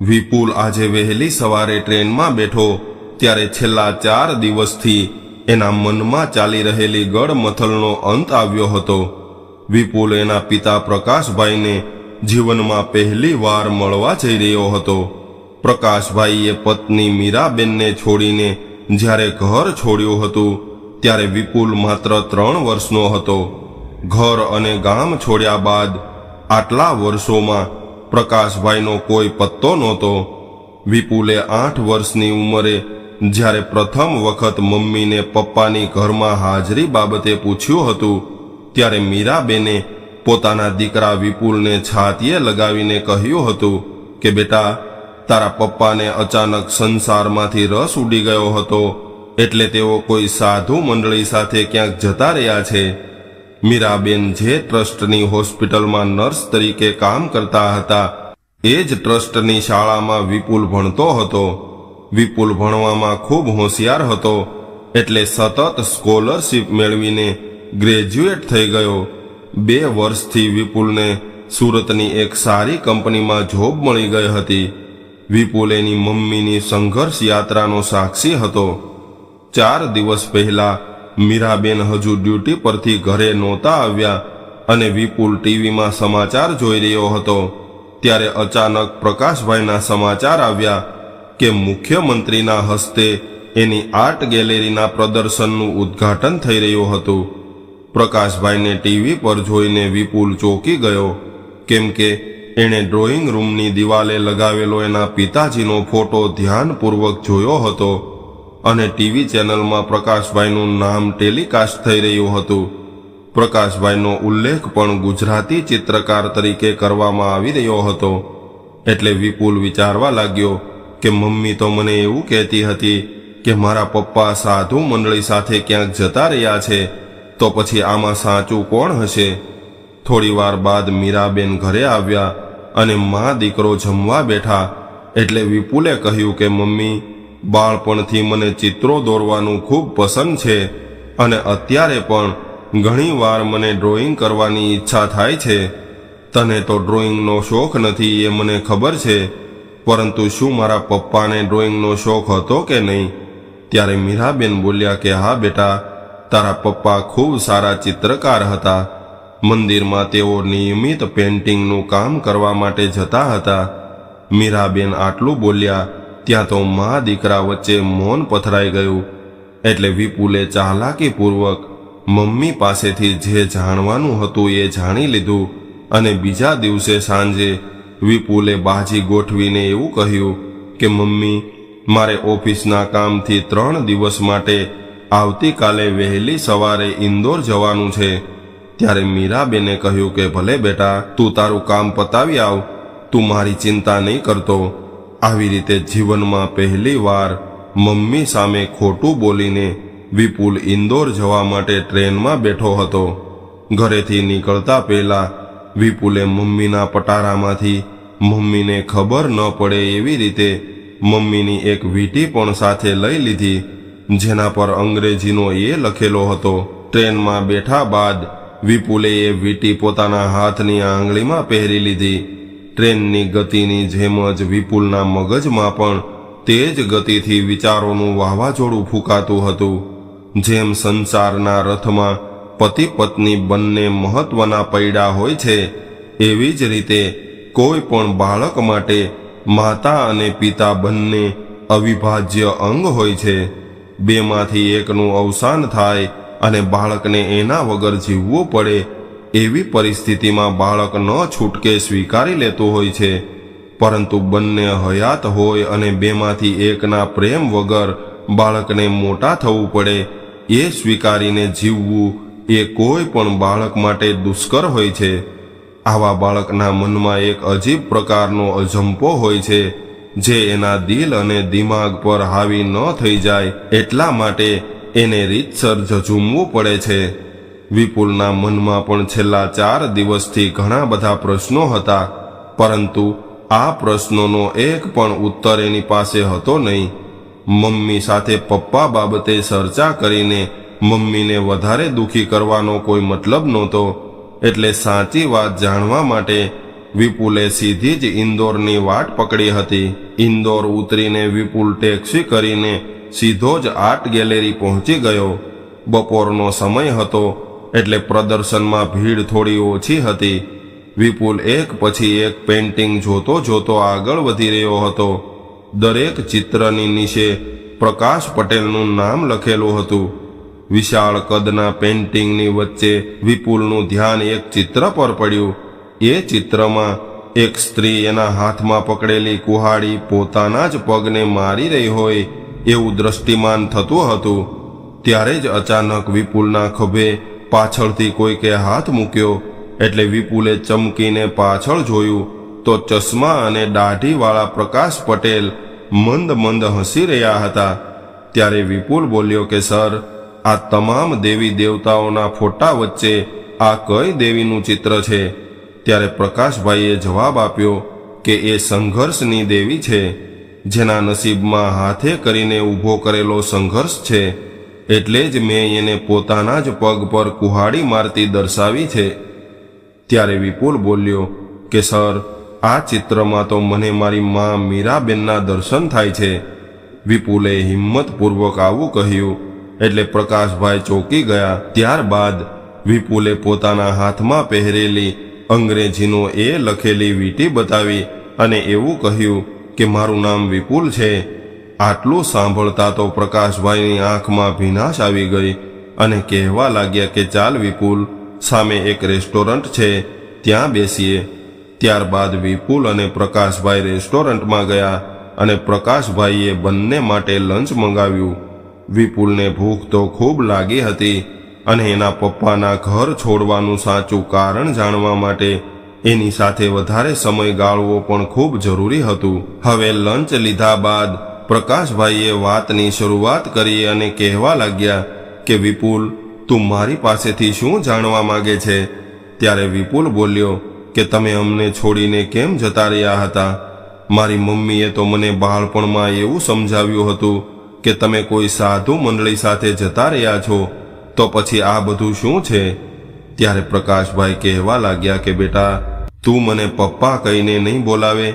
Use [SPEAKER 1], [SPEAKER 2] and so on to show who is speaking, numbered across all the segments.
[SPEAKER 1] વિપુલ આજે વહેલી સવારે ટ્રેનમાં બેઠો, ત્યારે છેલ્લા ચાર દિવસથી એના મનમાં ચાલી રહેલી ગળમથલનો અંત આવ્યો હતો. વિપુલ એના પિતા પ્રકાશભાઈને જીવનમાં પહેલી વાર મળવા જઈ રહ્યો હતો. પ્રકાશભાઈએ પત્ની મીરાબેનને છોડીને જ્યારે ઘર છોડ્યું હતું, ત્યારે વિપુલ માત્ર ત્રણ વર્ષનો હતો. ઘર અને ગામ છોડ્યા બાદ આટલા વર્ષોમાં પ્રકાશભાઈનો કોઈ પત્તો નહોતો. વિપુલે આઠ વર્ષની ઉંમરે જ્યારે પ્રથમ વખત મમ્મીને પપ્પાની ઘરમાં હાજરી બાબતે પૂછ્યું હતું, ત્યારે મીરાબેને પોતાના દીકરા વિપુલને છાતીએ લગાવીને કહ્યું હતું કે, બેટા, તારા પપ્પાને અચાનક સંસારમાંથી રસ ઉડી ગયો હતો, એટલે તેઓ કોઈ સાધુ મંડળી સાથે ક્યાંક જતા રહ્યા છે. મીરાબેન જે ટ્રસ્ટની હોસ્પિટલમાં નર્સ તરીકે કામ કરતા હતા, એ જ ટ્રસ્ટની શાળામાં વિપુલ ભણતો હતો. વિપુલ ભણવામાં ખૂબ હોશિયાર હતો, એટલે સતત સ્કોલરશિપ મેળવીને ગ્રેજ્યુએટ થઈ ગયો. બે વર્ષથી વિપુલને સુરતની એક સારી કંપનીમાં જોબ મળી ગઈ હતી. વિપુલ એની મમ્મીની સંઘર્ષ યાત્રાનો સાક્ષી હતો. ચાર દિવસ પહેલા મીરાબેન હજુ ડ્યુટી પરથી ઘરે નહોતા આવ્યા અને વિપુલ ટીવીમાં સમાચાર જોઈ રહ્યો હતો. ત્યારે અચાનક પ્રકાશભાઈના સમાચાર આવ્યા કે મુખ્યમંત્રીના હસ્તે એની આર્ટ ગેલેરીના પ્રદર્શનનું ઉદ્ઘાટન થઈ રહ્યું હતું. પ્રકાશભાઈને ટીવી પર જોઈને વિપુલ ચોંકી ગયો, કેમ કે એણે ડ્રોઈંગ રૂમની દિવાલે લગાવેલો એના પિતાજીનો ફોટો ધ્યાનપૂર્વક જોયો હતો. અને ટીવી ચેનલમાં પ્રકાશભાઈનું નામ ટેલિકાસ્ટ થઈ રહ્યું હતું. પ્રકાશભાઈનો ઉલ્લેખ પણ ગુજરાતી ચિત્રકાર તરીકે કરવામાં આવી રહ્યો હતો. એટલે વિપુલ વિચારવા લાગ્યો કે મમ્મી તો મને એવું કહેતી હતી કે મારા પપ્પા સાધુ મંડળી સાથે ક્યાંક જતા રહ્યા છે, તો પછી આમાં સાચું કોણ હશે? થોડીવાર બાદ મીરાબેન ઘરે આવ્યા અને મા દીકરો જમવા બેઠા, એટલે વિપુલે કહ્યું કે મમ્મી બાળપણથી મને ચિત્રો દોરવાનું ખૂબ પસંદ છે અને અત્યારે પણ ઘણીવાર મને ડ્રોઈંગ કરવાની ઈચ્છા થાય છે. તને તો ડ્રોઈંગનો શોખ નથી એ મને ખબર છે, પરંતુ શું મારા પપ્પાને ડ્રોઈંગનો શોખ હતો કે નહીં? ત્યારે મીરાબેન બોલ્યા કે, હા બેટા, તારા પપ્પા ખૂબ સારા ચિત્રકાર હતા. મંદિરમાં તેઓ નિયમિત પેન્ટિંગનું કામ કરવા માટે જતા હતા. મીરાબેન આટલું બોલ્યા ત્યાં તો મા દીકરા વચ્ચે મૌન પથરાઈ ગયું. એટલે વિપુલે ચાલાકીપૂર્વક મમ્મી પાસેથી જે જાણવાનું હતું એ જાણી લીધું અને બીજા દિવસે સાંજે વિપુલે બાજી ગોઠવીને એવું કહ્યું કે, મમ્મી, મારે ઓફિસના કામથી ત્રણ દિવસ માટે આવતીકાલે વહેલી સવારે ઇન્દોર જવાનું છે. ત્યારે મીરાબેને કહ્યું કે, ભલે બેટા, તું તારું કામ પતાવી આવ. તું મારી ચિંતા નહીં કરતો. આવી રીતે જીવનમાં પહેલી વાર મમ્મી સામે ખોટું બોલીને વિપુલ ઇન્દોર જવા માટે ટ્રેનમાં બેઠો હતો. ઘરેથી નીકળતા પહેલા વિપુલે મમ્મીના પટારામાંથી મમ્મીને ખબર ન પડે એવી રીતે મમ્મીની એક વીંટી પણ સાથે લઈ લીધી, જેના પર અંગ્રેજીનો એ લખેલો હતો. ટ્રેનમાં બેઠા બાદ વિપુલે એ વીંટી પોતાના હાથની આંગળીમાં પહેરી લીધી. ટ્રેનની ગતિની જેમ જ વિપુલના મગજમાં પણ તેજ ગતિથી વિચારોનું વાવાઝોડું ફૂંકાતું હતું. જેમ સંસારના રથમાં પતિ પત્ની બંને મહત્વના પૈડા હોય છે, એવી જ રીતે કોઈ પણ બાળક માટે માતા અને પિતા બંને અવિભાજ્ય અંગ હોય છે. બેમાંથી એકનું અવસાન થાય અને બાળકને એના વગર જીવવું પડે એવી પરિસ્થિતિમાં બાળક ન છૂટકે સ્વીકારી લેતું હોય છે. પરંતુ બંને હયાત હોય અને બેમાંથી એકના પ્રેમ વગર બાળકને મોટા થવું પડે, એ સ્વીકારીને જીવવું એ કોઈ પણ બાળક માટે દુષ્કર હોય છે. આવા બાળકના મનમાં એક અજીબ પ્રકારનો અજંપો હોય છે, જે એના દિલ અને દિમાગ પર હાવી ન થઈ જાય એટલા માટે એને રીતસર ઝઝૂમવું પડે છે. વિપુલના મનમાં પણ છેલ્લા ચાર દિવસથી ઘણા બધા પ્રશ્નો હતા, પરંતુ આ પ્રશ્નોનો એક પણ ઉત્તર એની પાસે હતો નહીં. મમ્મી સાથે પપ્પા બાબતે ચર્ચા કરીને મમ્મીને વધારે દુખી કરવાનો કોઈ મતલબ નહોતો, એટલે સાચી વાત જાણવા માટે વિપુલે સીધી જ ઇન્દોરની વાટ પકડી હતી. ઇન્દોર ઉતરીને વિપુલ ટેક્સી કરીને સીધો જ આર્ટ ગેલેરી પહોંચી ગયો. બપોરનો સમય હતો એટલે પ્રદર્શનમાં ભીડ થોડી ઓછી હતી. વિપુલ એક પછી એક પેન્ટિંગ જોતો જોતો આગળ વધી રહ્યો હતો. દરેક ચિત્રની નીચે પ્રકાશ પટેલનું નામ લખેલું હતું. વિશાળ કદના પેન્ટિંગની વચ્ચે વિપુલનું ધ્યાન એક ચિત્ર પર પડ્યું. એ ચિત્રમાં એક સ્ત્રી એના હાથમાં પકડેલી કુહાડી પોતાના જ પગને મારી રહી હોય એવું દ્રષ્ટિમાન થતું હતું. ત્યારે જ અચાનક વિપુલના ખભે પાછળથી કોઈકે હાથ મૂક્યો એટલે વિપુલે ચમકીને પાછળ જોયું તો ચશ્મા અને દાઢીવાળા પ્રકાશ પટેલ મંદ મંદ હસી રહ્યા હતા. ત્યારે વિપુલ બોલ્યો કે, સર, આ તમામ દેવી દેવતાઓના ફોટા વચ્ચે આ કઈ દેવીનું ચિત્ર છે? ત્યારે પ્રકાશભાઈએ જવાબ આપ્યો કે, એ સંઘર્ષની દેવી છે, જેના નસીબમાં હાથે કરીને ઊભો કરેલો સંઘર્ષ છે. એટલે જ મેં એને પોતાના જ પગ પર કુહાડી મારતી દર્શાવી છે. ત્યારે વિપુલ બોલ્યો, કે સર, આ ચિત્રમાં તો મને મારી મા મીરાબેનના દર્શન થાય છે. વિપુલે હિંમતપૂર્વક આવું કહ્યું, એટલે પ્રકાશભાઈ ચોંકી ગયા. ત્યારબાદ વિપુલે પોતાના હાથમાં પહેરેલી અંગ્રેજીનો એ લખેલી વીંટી બતાવી અને એવું કહ્યું કે, મારું નામ વિપુલ છે. આટલું સાંભળતા તો પ્રકાશભાઈની આંખમાં ભીનાશ આવી ગઈ અને કહેવા લાગ્યા કે, ચાલ વિપુલ, સામે એક રેસ્ટોરન્ટ છે, ત્યાં બેસીએ. ત્યારબાદ વિપુલ અને પ્રકાશભાઈ રેસ્ટોરન્ટમાં ગયા અને પ્રકાશભાઈએ બંને માટે લંચ મંગાવ્યું. વિપુલને ભૂખ તો ખૂબ લાગી હતી અને એના પપ્પાના ઘર છોડવાનું સાચું કારણ જાણવા માટે એની સાથે વધારે સમય ગાળવો પણ ખૂબ જરૂરી હતું. હવે લંચ લીધા બાદ પ્રકાશભાઈએ વાતની શરૂઆત કરી અને કહેવા લાગ્યા કે, વિપુલ, તું મારી પાસેથી શું જાણવા માગે છે? ત્યારે વિપુલ બોલ્યો કે, તમે અમને છોડીને કેમ જતા રહ્યા હતા? મારી મમ્મીએ તો મને બાળપણમાં એવું સમજાવ્યું હતું કે, તમે કોઈ સાધુ મંડળી સાથે જતા રહ્યા છો, તો પછી આ બધું શું છે? ત્યારે પ્રકાશભાઈ કહેવા લાગ્યા કે, બેટા, તું મને પપ્પા કહીને નહીં બોલાવે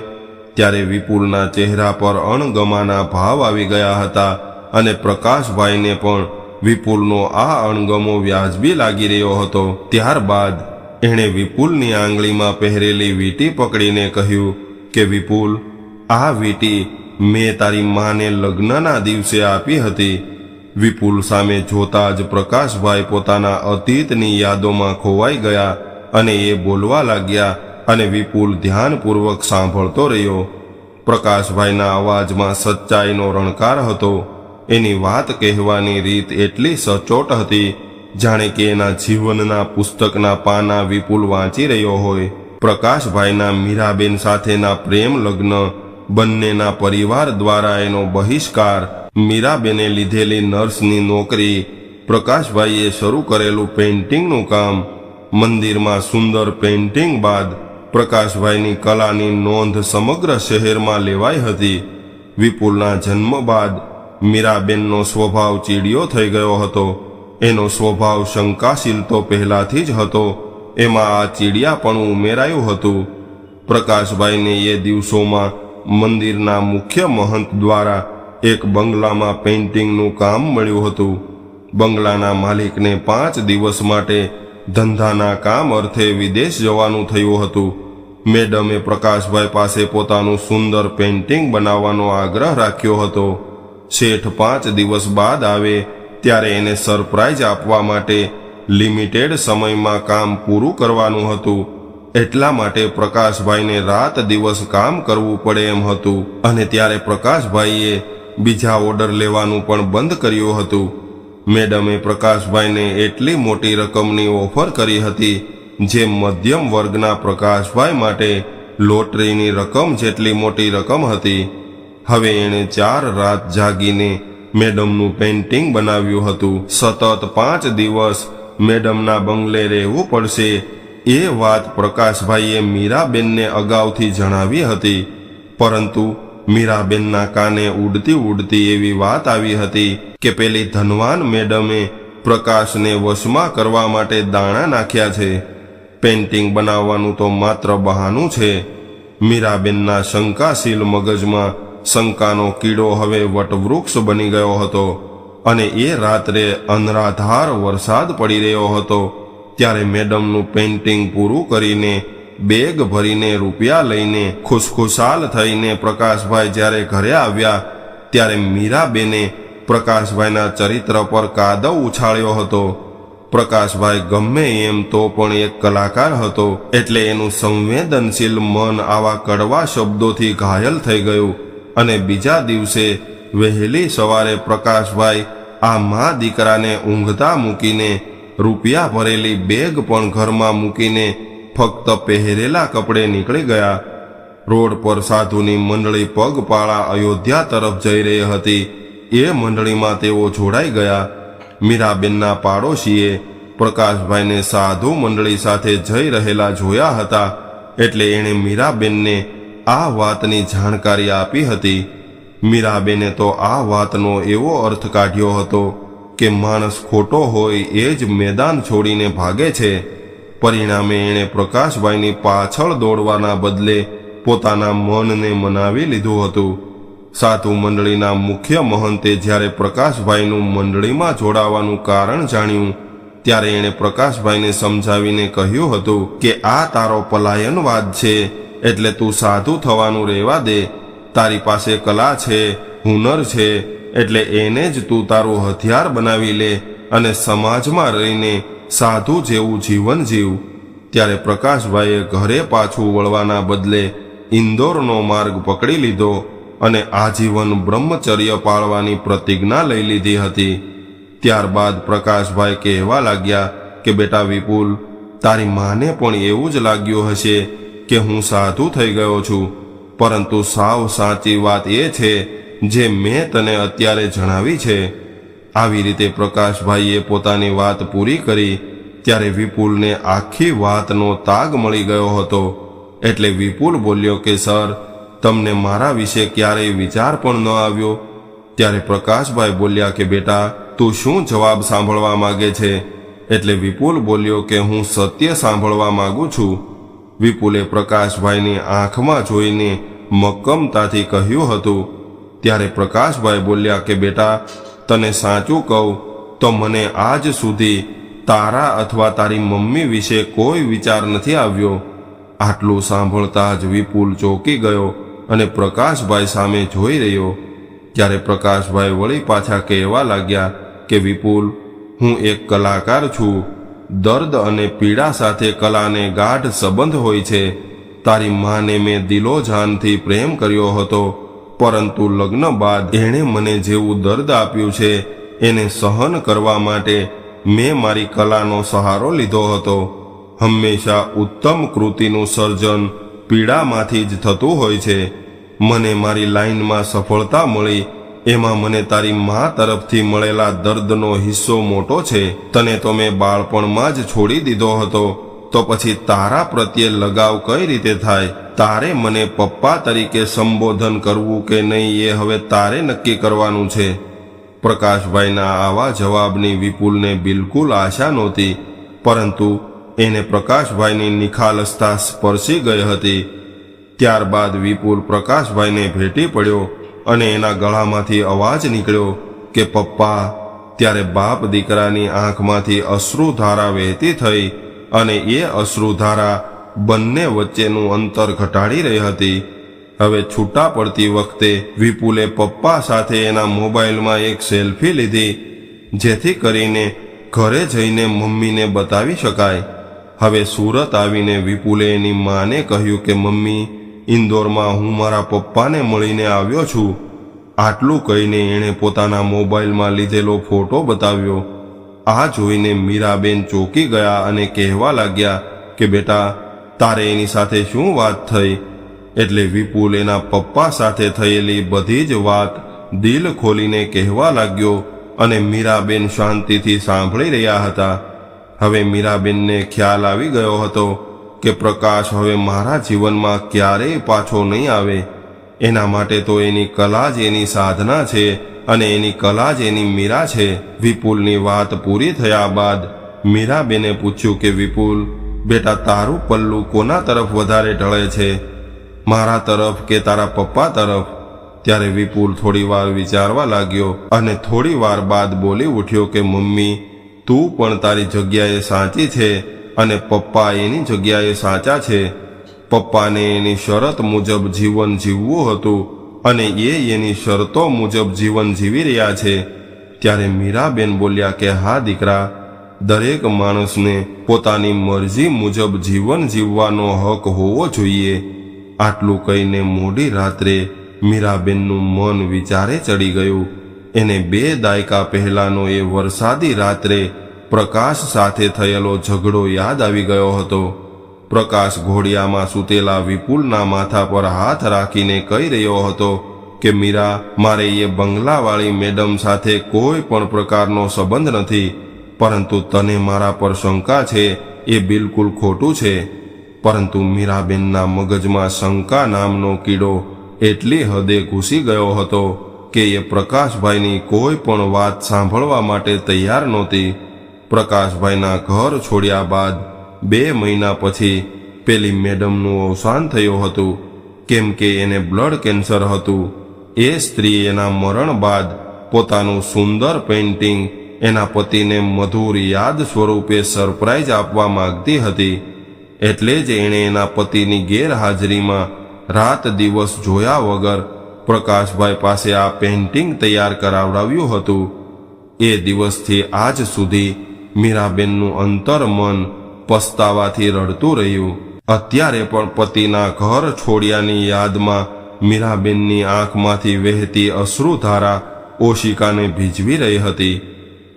[SPEAKER 1] ત્યારે વિપુલના ચહેરા પર અણગમાના ભાવ આવી ગયા હતા અને પ્રકાશભાઈને પણ વિપુલનો આ અણગમો વ્યાજબી લાગી રહ્યો હતો. ત્યારબાદ એણે વિપુલની આંગળીમાં પહેરેલી વીંટી પકડીને કહ્યું કે, વિપુલ, આ વીંટી મેં તારી માને લગ્નના દિવસે આપી હતી. વિપુલ સામે જોતા જ પ્રકાશભાઈ પોતાના અતીતની યાદોમાં ખોવાઈ ગયા અને એ બોલવા લાગ્યા અને વિપુલ ધ્યાનપૂર્વક સાંભળતો રહ્યો. પ્રકાશભાઈના અવાજમાં સચ્ચાઈનો રણકાર હતો. એની વાત કહેવાની રીત એટલી સચોટ હતી, જાણે કે એના જીવનના પુસ્તકના પાના વિપુલ વાંચી રહ્યો હોય. પ્રકાશભાઈના મીરાબેન સાથેના પ્રેમ લગ્ન, બંનેના પરિવાર દ્વારા એનો બહિષ્કાર, મીરાબેને લીધેલી નર્સની નોકરી, પ્રકાશભાઈએ શરૂ કરેલું પેઇન્ટિંગનું કામ, મંદિરમાં સુંદર પેઇન્ટિંગ બાદ પ્રકાશભાઈની કલાની નોંધ સમગ્ર શહેરમાં લેવાઈ હતી. વિપુલના જન્મ બાદ મીરાબેનનો સ્વભાવ ચીડિયો થઈ ગયો હતો. એનો સ્વભાવ શંકાશીલ તો પહેલાથી જ હતો. એમાં આ ચીડિયાપણું ઉમેરાયું હતું. પ્રકાશભાઈને એ દિવસોમાં મંદિરના મુખ્ય મહંત દ્વારા એક બંગલામાં પેઇન્ટિંગનું કામ મળ્યું હતું. બંગલાના માલિકને પાંચ દિવસ માટે ધંધાના કામ અર્થે વિદેશ જવાનું થયું હતું. મેડમે પ્રકાશભાઈ પાસે પોતાનું સુંદર પેઇન્ટિંગ બનાવવાનો આગ્રહ રાખ્યો હતો. શેઠ પાંચ દિવસ બાદ આવે ત્યારે એને સરપ્રાઇઝ આપવા માટે લિમિટેડ સમયમાં કામ પૂરું કરવાનું હતું. એટલા માટે પ્રકાશભાઈને રાત દિવસ કામ કરવું પડે એમ હતું અને ત્યારે પ્રકાશભાઈએ બીજા ઓર્ડર લેવાનું પણ બંધ કર્યું હતું. મેડમે પ્રકાશભાઈને એટલી મોટી રકમની ઓફર કરી હતી જે મધ્યમ વર્ગના પ્રકાશભાઈ માટે લોટરીની રકમ જેટલી મોટી રકમ હતી, હવે એણે ચાર રાત જાગીને મેડમનું પેઇન્ટિંગ બનાવ્યું હતું. સતત પાંચ દિવસ મેડમના બંગલે રહેવું પડશે એ વાત પ્રકાશભાઈએ મીરાબેનને અગાઉથી જણાવી હતી, પરંતુ મીરાબેનના કાને ઉડતી ઉડતી એવી વાત આવી હતી કે પેલી ધનવાન મેડમે પ્રકાશને વશમાં કરવા માટે દાણા નાખ્યા છે. પેન્ટિંગ બનાવવાનું તો માત્ર બહાનું છે. મીરાબેનના શંકાશીલ મગજમાં શંકાનો કીડો હવે વટવૃક્ષ બની ગયો હતો અને એ રાત્રે અનરાધાર વરસાદ પડી રહ્યો હતો. ત્યારે મેડમનું પેઇન્ટિંગ પૂરું કરીને બેગ ભરીને રૂપિયા લઈને ખુશખુશાલ થઈને પ્રકાશભાઈ જ્યારે ઘરે આવ્યા, ત્યારે મીરાબેને પ્રકાશભાઈના ચરિત્ર પર કાદવ ઉછાળ્યો હતો. પ્રકાશભાઈ ગમે એમ તો પણ એક કલાકાર હતો. એટલે એનું સંવેદનશીલ મન આવા કડવા શબ્દોથી ઘાયલ થઈ ગયું અને બીજા દિવસે વહેલી સવારે પ્રકાશભાઈ આ મા દીકરાને ઊંઘતા મૂકીને રૂપિયા ભરેલી બેગ પણ ઘરમાં મૂકીને ફક્ત પહેરેલા કપડે નીકળી ગયા. રોડ પર સાધુની મંડળી પગપાળા અયોધ્યા તરફ જઈ રહી હતી. એ મંડળીમાં તેઓ જોડાઈ ગયા. મીરાબેનના પાડોશીએ પ્રકાશભાઈને સાધુ મંડળી સાથે જઈ રહેલા જોયા હતા એટલે એણે મીરાબેનને આ વાતની જાણકારી આપી હતી. મીરાબેને તો આ વાતનો એવો અર્થ કાઢ્યો હતો કે માણસ ખોટો હોય એ જ મેદાન છોડીને ભાગે છે. પરિણામે એણે પ્રકાશભાઈની પાછળ દોડવાના બદલે પોતાના મનને મનાવી લીધું હતું. સાધુ મંડળીના મુખ્ય મહંતે જ્યારે પ્રકાશભાઈનું મંડળીમાં જોડાવાનું કારણ જાણ્યું, ત્યારે એણે પ્રકાશભાઈને સમજાવીને કહ્યું હતું કે આ તારો પલાયનવાદ છે, એટલે તું સાધુ થવાનું રહેવા દે. તારી પાસે કલા છે, હુનર છે, એટલે એને જ તું તારું હથિયાર બનાવી લે અને સમાજમાં રહીને સાધુ જેવું જીવન જીવ. ત્યારે પ્રકાશભાઈએ ઘરે પાછું વળવાના બદલે ઇન્દોરનો માર્ગ પકડી લીધો અને આજીવન બ્રહ્મચર્ય પાળવાની પ્રતિજ્ઞા લઈ લીધી હતી. ત્યારબાદ પ્રકાશભાઈ કહેવા લાગ્યા કે, બેટા વિપુલ, તારી માને પણ એવું જ લાગ્યું હશે કે હું સાધુ થઈ ગયો છું. પરંતુ સાવ સાચી વાત એ છે જે મેં તને અત્યારે જણાવી છે. આવી રીતે પ્રકાશભાઈએ પોતાની વાત પૂરી કરી, ત્યારે વિપુલને આખી વાતનો તાગ મળી ગયો હતો. એટલે વિપુલ બોલ્યો કે, સર તમને મારા વિશે ક્યારેય વિચાર પણ ન આવ્યો? ત્યારે પ્રકાશભાઈ બોલ્યા કે, બેટા, તું શું જવાબ સાંભળવા માંગે છે? એટલે વિપુલ બોલ્યો કે, હું સત્ય સાંભળવા માંગુ છું. વિપુલે પ્રકાશભાઈની આંખમાં જોઈને મક્કમતાથી કહ્યું હતું. ત્યારે પ્રકાશભાઈ બોલ્યા કે, બેટા, તને સાચું કહું, તો મને આજ સુધી તારા અથવા તારી મમ્મી વિશે કોઈ વિચાર નથી આવ્યો. આટલું સાંભળતા જ વિપુલ ચોંકી ગયો. અને પ્રકાશભાઈ સામે જોઈ રહ્યો, ત્યારે પ્રકાશભાઈ વળી પાછા કહેવા લાગ્યા કે, વિપુલ, હું એક કલાકાર છું. દર્દ અને પીડા સાથે કલાને ગાઢ સંબંધ હોય છે. તારી માને મેં દિલો જાનથી પ્રેમ કર્યો હતો, પરંતુ લગ્ન બાદ એણે મને જેવું દર્દ આપ્યું છે, એને સહન કરવા માટે મેં મારી કલાનો સહારો લીધો હતો. હંમેશા ઉત્તમ કૃતિનું સર્જન પીડામાંથી જ થતું હોય છે. મને મારી લાઈનમાં સફળતા મળી, એમાં મને તારી મા તરફથી મળેલા દર્દનો હિસ્સો મોટો છે. તને તો મેં બાળપણમાં જ છોડી દીધો હતો. તો પછી તારા પ્રત્યે લગાવ કઈ રીતે થાય? તારે મને પપ્પા તરીકે સંબોધન કરવું કે નહીં એ હવે તારે નક્કી કરવાનું છે. પ્રકાશભાઈના આવા જવાબની વિપુલને બિલકુલ આશા નહોતી, પરંતુ એને પ્રકાશભાઈની નિખાલસતા સ્પર્શી ગઈ હતી. ત્યારબાદ વિપુલ પ્રકાશભાઈને ભેટી પડ્યો અને એના ગળામાંથી અવાજ નીકળ્યો કે, પપ્પા, ત્યારે બાપ દીકરાની આંખમાંથી અશ્રુધારા વહેતી થઈ અને એ અશ્રુધારા બંને વચ્ચેનું અંતર ઘટાડી રહી હતી. હવે છૂટા પડતી વખતે વિપુલે પપ્પા સાથે એના મોબાઈલમાં એક સેલ્ફી લીધી, જેથી કરીને ઘરે જઈને મમ્મીને બતાવી શકાય. હવે સુરત આવીને વિપુલે એની માને કહ્યું કે, મમ્મી ઇન્દોરમાં હું મારા પપ્પાને મળીને આવ્યો છું. આટલું કહીને એણે પોતાના મોબાઈલમાં લીધેલો ફોટો બતાવ્યો. આ જોઈને મીરાબેન ચોંકી ગયા અને કહેવા લાગ્યા કે, બેટા, તારે એની સાથે શું વાત થઈ? એટલે વિપુલ એના પપ્પા સાથે થયેલી બધી જ વાત દિલ ખોલીને કહેવા લાગ્યો અને મીરાબેન શાંતિથી સાંભળી રહ્યા હતા. હવે મીરાબેનને ખ્યાલ આવી ગયો હતો કે પ્રકાશ હવે મારા જીવનમાં ક્યારેય પાછો નહીં આવે. એના માટે તો એની કલા જ એની સાધના છે અને એની કલા જ એની મીરા છે. વિપુલની વાત પૂરી થયા બાદ મીરાબેને પૂછ્યું કે, વિપુલ, બેટા, તારું પલ્લું કોના તરફ વધારે ઢળે છે? મારા તરફ કે તારા પપ્પા તરફ? ત્યારે વિપુલ થોડી વાર વિચારવા લાગ્યો અને થોડી વાર બાદ બોલી ઉઠ્યો કે, મમ્મી, તું પણ તારી જગ્યાએ સાચી છે. અને પપ્પા એની જગ્યાએ સાચા છે. પપ્પાને એની શરત મુજબ જીવન જીવવું હતું અને એ એની શરતો મુજબ જીવન જીવી રહ્યા છે. ત્યારે મીરાબેન બોલ્યા કે, હા, દીકરા, દરેક માણસને પોતાની મરજી મુજબ જીવન જીવવાનો હક હોવો જોઈએ. આટલું કહીને મોડી રાત્રે મીરાબેનનું મન વિચારે ચડી ગયું. એને બે દાયકા પહેલાનો એ વરસાદી રાત્રે પ્રકાશ સાથે થયેલો ઝઘડો યાદ આવી ગયો હતો. પ્રકાશ ઘોડિયામાં સૂતેલા વિપુલના માથા પર હાથ રાખીને કહી રહ્યો હતો કે, મીરા, મારે એ બંગલાવાળી મેડમ સાથે કોઈ પણ પ્રકારનો સંબંધ નથી, પરંતુ તને મારા પર શંકા છે, એ બિલકુલ ખોટું છે. પરંતુ મીરાબેનના મગજમાં શંકા નામનો કીડો એટલી હદે ઘૂસી ગયો હતો કે એ પ્રકાશભાઈની કોઈ પણ વાત સાંભળવા માટે તૈયાર નહોતી. પ્રકાશભાઈના ઘર છોડ્યા બાદ બે મહિના પછી પેલી મેડમનું અવસાન થયું હતું. કેમ કે એને બ્લડ કેન્સર હતું. એ સ્ત્રી એના મરણ બાદ પોતાનું સુંદર પેઇન્ટિંગ એના પતિને મધુર યાદ સ્વરૂપે સરપ્રાઇઝ આપવા માંગતી હતી. એટલે જ એણે એના પતિની ગેરહાજરીમાં રાત દિવસ જોયા વગર પ્રકાશભાઈ પાસે આ પેઇન્ટિંગ તૈયાર કરાવડાવ્યું હતું. એ દિવસથી આજ સુધી મીરાબેનનું અંતર મન પસ્તાવાથી રડતું રહ્યું. અત્યારે પણ પતિના ઘર છોડ્યાની યાદમાં મીરાબેનની આંખમાંથી વહેતી અશ્રુધારા ઓશિકાને ભીજવી રહી હતી.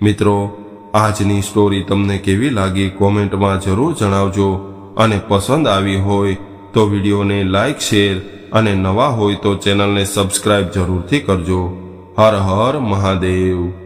[SPEAKER 1] મિત્રો, આજની સ્ટોરી તમને કેવી લાગી કોમેન્ટમાં જરૂર જણાવજો અને પસંદ આવી હોય તો વિડીયોને લાઇક શેર અને નવા હોય તો ચેનલને સબસ્ક્રાઇબ જરૂરથી કરજો. હર હર મહાદેવ.